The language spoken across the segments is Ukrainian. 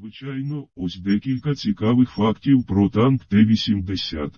Звичайно, ось декілька цікавих фактів про танк Т-80.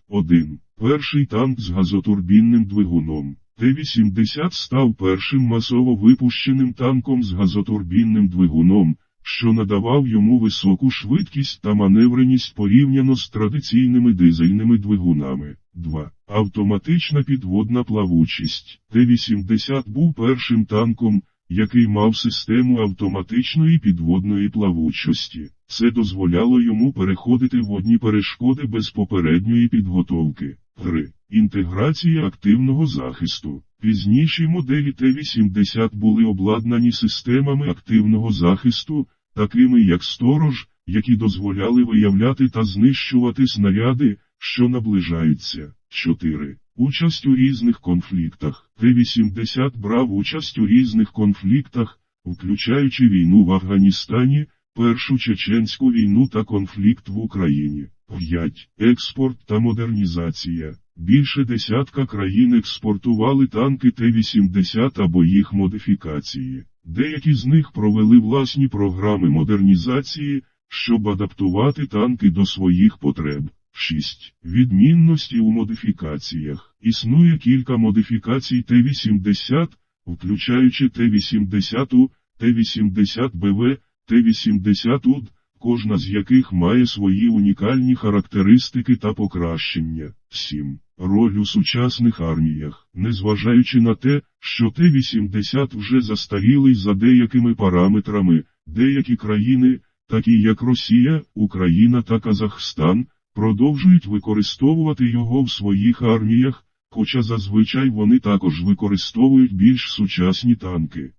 Перший танк з газотурбінним двигуном. Т-80 став першим масово випущеним танком з газотурбінним двигуном, що надавав йому високу швидкість та маневреність порівняно з традиційними дизельними двигунами. 2. Автоматична підводна плавучість. Т-80 був першим танком, який мав систему автоматичної підводної плавучості. Це дозволяло йому переходити водні перешкоди без попередньої підготовки. 3. Інтеграція активного захисту. Пізніші моделі Т-80 були обладнані системами активного захисту, такими як сторож, які дозволяли виявляти та знищувати снаряди, що наближаються. 4. Участь у різних конфліктах. Т-80 брав участь у різних конфліктах, включаючи війну в Афганістані, Першу чеченську війну та конфлікт в Україні. 5. Експорт та модернізація. Більше десятка країн експортували танки Т-80 або їх модифікації. Деякі з них провели власні програми модернізації, щоб адаптувати танки до своїх потреб. 6. Відмінності у модифікаціях. Існує кілька модифікацій Т-80, включаючи Т-80, Т-80БВ, Т-80 УД, кожна з яких має свої унікальні характеристики та покращення. 7. Роль у сучасних арміях. Незважаючи на те, що Т-80 вже застарілий за деякими параметрами, деякі країни, такі як Росія, Україна та Казахстан, продовжують використовувати його в своїх арміях, хоча зазвичай вони також використовують більш сучасні танки.